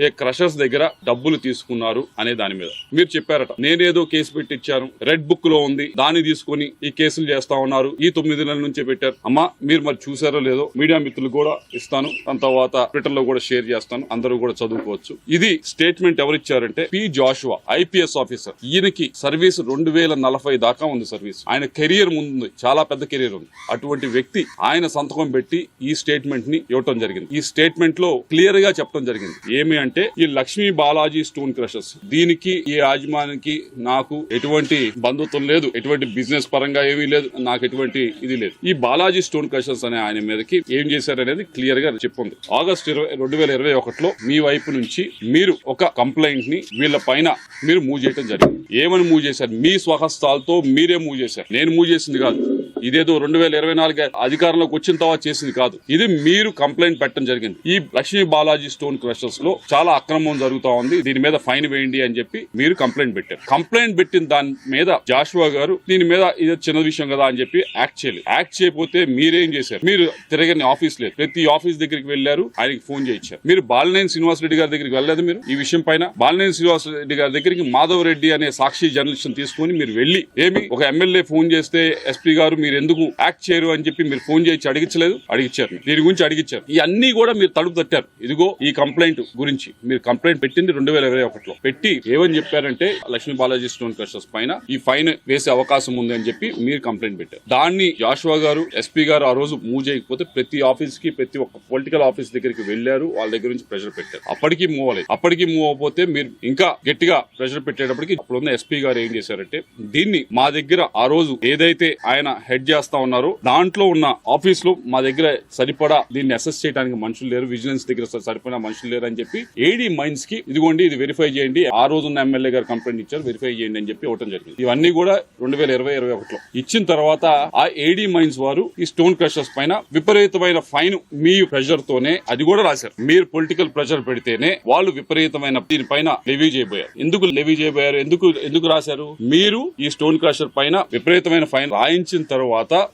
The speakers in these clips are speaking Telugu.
ఏ క్రషర్స్ దగ్గర డబ్బులు తీసుకున్నారు అనే దాని మీద. మీరు చెప్పారట నేనేదో కేసు పెట్టించాను రెడ్ బుక్లో ఉంది దాన్ని తీసుకొని ఈ కేసులు చేస్తా ఉన్నారు ఈ తొమ్మిది నెలల నుంచే పెట్టారు. అమ్మా మీరు మరి చూసారో లేదో మీడియా మిత్రులు కూడా ఇస్తాను దాని తర్వాత ట్విట్టర్లో కూడా షేర్ చేస్తాను అందరూ కూడా చదువుకోవచ్చు. ఇది స్టేట్మెంట్ ఎవరిచ్చారంటే పి జాషువా ఐపీఎస్ ఆఫీసర్. ఈయనకి సర్వీస్ రెండు వేల నలభై దాకా ఉంది సర్వీస్. ఆయన కెరియర్ ముందు చాలా పెద్ద కెరియర్ ఉంది. అటువంటి వ్యక్తి ఆయన సంతకం పెట్టి ఈ స్టేట్మెంట్ని ఇవ్వటం జరిగింది. ఈ స్టేట్మెంట్లో క్లియర్గా చెప్పడం జరిగింది. ఏమి అంటే ఈ లక్ష్మీ బాలాజీ స్టోన్ క్రషర్స్. దీనికి ఈ యాజమానికి నాకు ఎటువంటి బంధుత్వం లేదు ఎటువంటి బిజినెస్ పరంగా ఏమీ లేదు నాకు ఎటువంటి ఇది లేదు. ఈ బాలాజీ స్టోన్ క్రషర్స్ అనే ఆయన మీదకి ఏం చేశారనేది క్లియర్గా చెప్పుంది. ఆగస్ట్ ఇరవై రెండు వేల ఇరవై ఒకటిలో మీ వైపు నుంచి మీరు ఒక కంప్లైంట్ని వీళ్ళ పైన మీరు మూవ్ చేయడం జరిగింది. ఏమని మూవ్ చేశారు? మీ స్వహస్తాలతో మీరే మూవ్ చేశారు. నేను మూవ్ చేసింది కాదు. ఇదేదో రెండు వేల ఇరవై నాలుగు అధికారంలోకి వచ్చిన తర్వాత చేసింది కాదు. ఇది మీరు కంప్లైంట్ పెట్టడం జరిగింది. ఈ లక్ష్మీ బాలాజీ స్టోన్ క్రషర్స్లో చాలా అక్రమం జరుగుతా ఉంది. దీని మీద ఫైన్ వేయండి అని చెప్పి మీరు కంప్లైంట్ పెట్టారు. కంప్లైంట్ పెట్టిన దాని మీద జాషువా గారు దీని మీద ఇది చిన్న విషయం కదా అని చెప్పి యాక్ట్ చేయలేదు. యాక్ట్ చేయకపోతే మీరేం చేశారు? మీరు తిరగని ఆఫీస్ లేదు. ప్రతి ఆఫీస్ దగ్గరికి వెళ్ళారు ఆయనకి ఫోన్ చేయించారు. మీరు బాలినేని శ్రీనివాస్ రెడ్డి గారి దగ్గరికి వెళ్ళలేదు మీరు? ఈ విషయం పైన బాలినేని శ్రీనివాస్ రెడ్డి గారి దగ్గరికి మాధవ్ రెడ్డి అనే సాక్షి జర్నలిస్ట్ తీసుకొని మీరు వెళ్ళి ఏమి? ఒక ఎమ్మెల్యే ఫోన్ చేస్తే ఎస్పీ గారు మీరు ఎందుకు యాక్ట్ చేయరు అని చెప్పి మీరు ఫోన్ చేయించి అడిగించలేదు అడిగించారు. దీని గురించి అడిగించారు. ఇవన్నీ కూడా మీరు తలుపు తట్టారు. ఇదిగో ఈ కంప్లైంట్ గురించి. మీరు కంప్లైంట్ పెట్టింది రెండు వేల ఇరవై ఒకటిలో. పెట్టి ఏమని చెప్పారంటే లక్ష్మీ బాలాజీ స్టోన్ క్రషర్స్ పైన ఈ ఫైన్ వేసే అవకాశం ఉంది అని చెప్పి మీరు కంప్లైంట్ పెట్టారు. దాన్ని జాషువా గారు ఎస్పీ గారు ఆ రోజు మూవ్ చేయకపోతే ప్రతి ఆఫీస్కి ప్రతి ఒక్క పొలిటికల్ ఆఫీస్ దగ్గరికి వెళ్ళారు. వాళ్ళ దగ్గర నుంచి ప్రెషర్ పెట్టారు. అప్పటికి మూవ్ అవ్వలేదు. అప్పటికి మూవ్ అవ్వకపోతే మీరు ఇంకా గట్టిగా ప్రెషర్ పెట్టేటప్పటికి అప్పుడున్న ఎస్పీ గారు ఏం చేశారంటే దీన్ని మా దగ్గర ఆ రోజు ఏదైతే ఆయన హెడ్ చేస్తా ఉన్నారు. దాంట్లో ఉన్న ఆఫీస్ మా దగ్గర సరిపడా దీన్ని అసెస్ చేయడానికి మనుషులు లేరు. విజిలెన్స్ దగ్గర సరిపడా మనుషులు లేరు అని చెప్పి ఏడీ మైన్స్కి ఇదిగోండి ఇది వెరిఫై చేయండి. ఆ రోజు ఉన్న ఎమ్మెల్యే గారు కంప్లైంట్ ఇచ్చారు వెరిఫై చేయండి అని చెప్పి ఇవ్వడం జరిగింది. ఇవన్నీ కూడా రెండు వేల ఇరవై ఇరవై ఒకటిలో. ఇచ్చిన తర్వాత ఆ ఏడీ మైన్స్ వారు ఈ స్టోన్ క్రషర్స్ పైన విపరీతమైన ఫైన్ మీ ప్రెషర్ తోనే అది కూడా రాశారు. మీరు పొలిటికల్ ప్రెషర్ పెడితేనే వాళ్ళు విపరీతమైన దీనిపైన లెవీ చేయబోయారు. ఎందుకు లెవీ చేయబోయారు? ఎందుకు ఎందుకు రాశారు? మీరు ఈ స్టోన్ క్రషర్ పైన విపరీతమైన ఫైన్ రాయించిన తర్వాత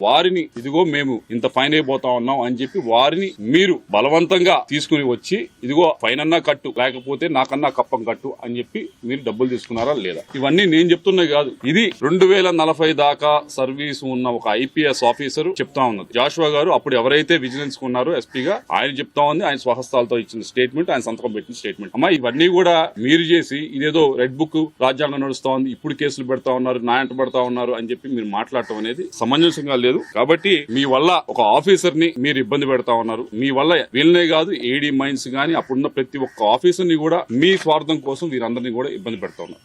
వారిని ఇదిగో మేము ఇంత ఫైన్ అయిపోతా ఉన్నాం అని చెప్పి వారిని మీరు బలవంతంగా తీసుకుని వచ్చి ఇదిగో ఫైన్ అన్నా కట్టు లేకపోతే నాకన్నా కప్పం కట్టు అని చెప్పి మీరు డబ్బులు తీసుకున్నారా లేదా? ఇవన్నీ నేను చెప్తున్నది కాదు. ఇది రెండు వేల నలభై దాకా సర్వీస్ ఉన్న ఒక ఐపీఎస్ ఆఫీసర్ చెప్తా ఉన్నది. జాషువా గారు అప్పుడు ఎవరైతే విజిలెన్స్ ఉన్నారో ఎస్పీగా ఆయన చెప్తా ఉంది ఆయన స్వహస్తాలతో ఇచ్చిన స్టేట్మెంట్ ఆయన సంతకం పెట్టిన స్టేట్మెంట్. అమ్మా ఇవన్నీ కూడా మీరు చేసి ఇదేదో రెడ్ బుక్ రాజ్యాంగం నడుస్తా ఉంది ఇప్పుడు కేసులు పెడతా ఉన్నారు నాయంట పడతా ఉన్నారు అని చెప్పి మీరు మాట్లాడటం అనేది సమంజసంగా లేదు. కాబట్టి మీ వల్ల ఒక ఆఫీసర్ని మీరు ఇబ్బంది పెడతా ఉన్నారు. మీ వల్ల వీళ్ళనే కాదు ఏడీ మైన్స్ గానీ అప్పుడున్న ప్రతి ఒక్క ఆఫీసర్ని కూడా మీ స్వార్థం కోసం వీరందరినీ కూడా ఇబ్బంది పెడతా ఉన్నారు.